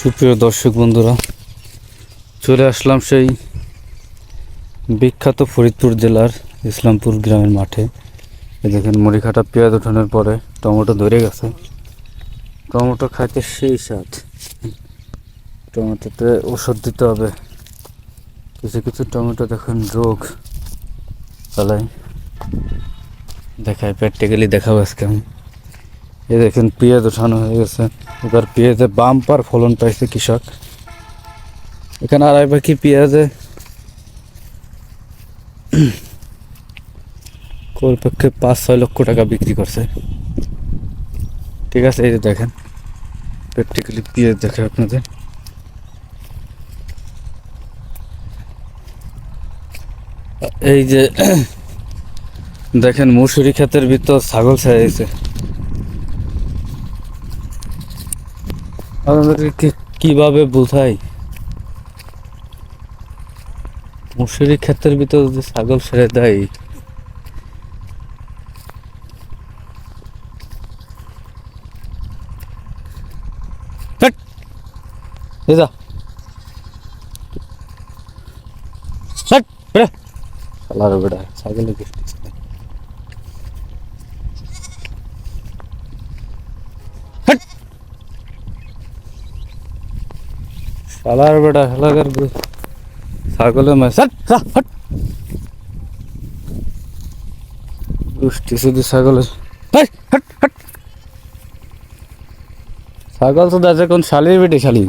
সুপ্রিয় দর্শক বন্ধুরা, চলে আসলাম সেই বিখ্যাত ফরিদপুর জেলার ইসলামপুর গ্রামের মাঠে। দেখেন মুড়িঘাটা পেঁয়াজ ওঠানোর পরে টমেটো ধরে গেছে। টমেটো খাইতে সেই স্বাদ। টমেটোতে ওষুধ দিতে হবে। কিছু কিছু টমেটো দেখেন রোগ চালাই দেখায়, প্র্যাকটিক্যালি দেখাবো আজকে আমি। এই দেখেন পেঁয়াজ ওঠানো হয়ে গেছে। এবার পেঁয়াজে বাম্পার ফলন পাইছে কৃষক। এখানে আড়াই পাখি পেঁয়াজে কমপক্ষে পাঁচ, ছয় লক্ষ টাকা বিক্রি করছে। ঠিক আছে, এই যে দেখেন প্র্যাকটিক্যালি পেঁয়াজ দেখে আপনাদের। এই যে দেখেন মুসুরি ক্ষেতের ভিতর ছাগল ছাড়িয়েছে। আপনাদেরকে কীভাবে বোঝাই মুসুরি ক্ষেতের ভিতর যদি ছাগল ছেড়ে দেয়। যা। বেড়া। শালার বেড়া শালার বেটা শালাকার ছাগলে হাট। গোষ্ঠী শুধু হাট। ছাগল তো দাজে কোন শালির বেটে শালি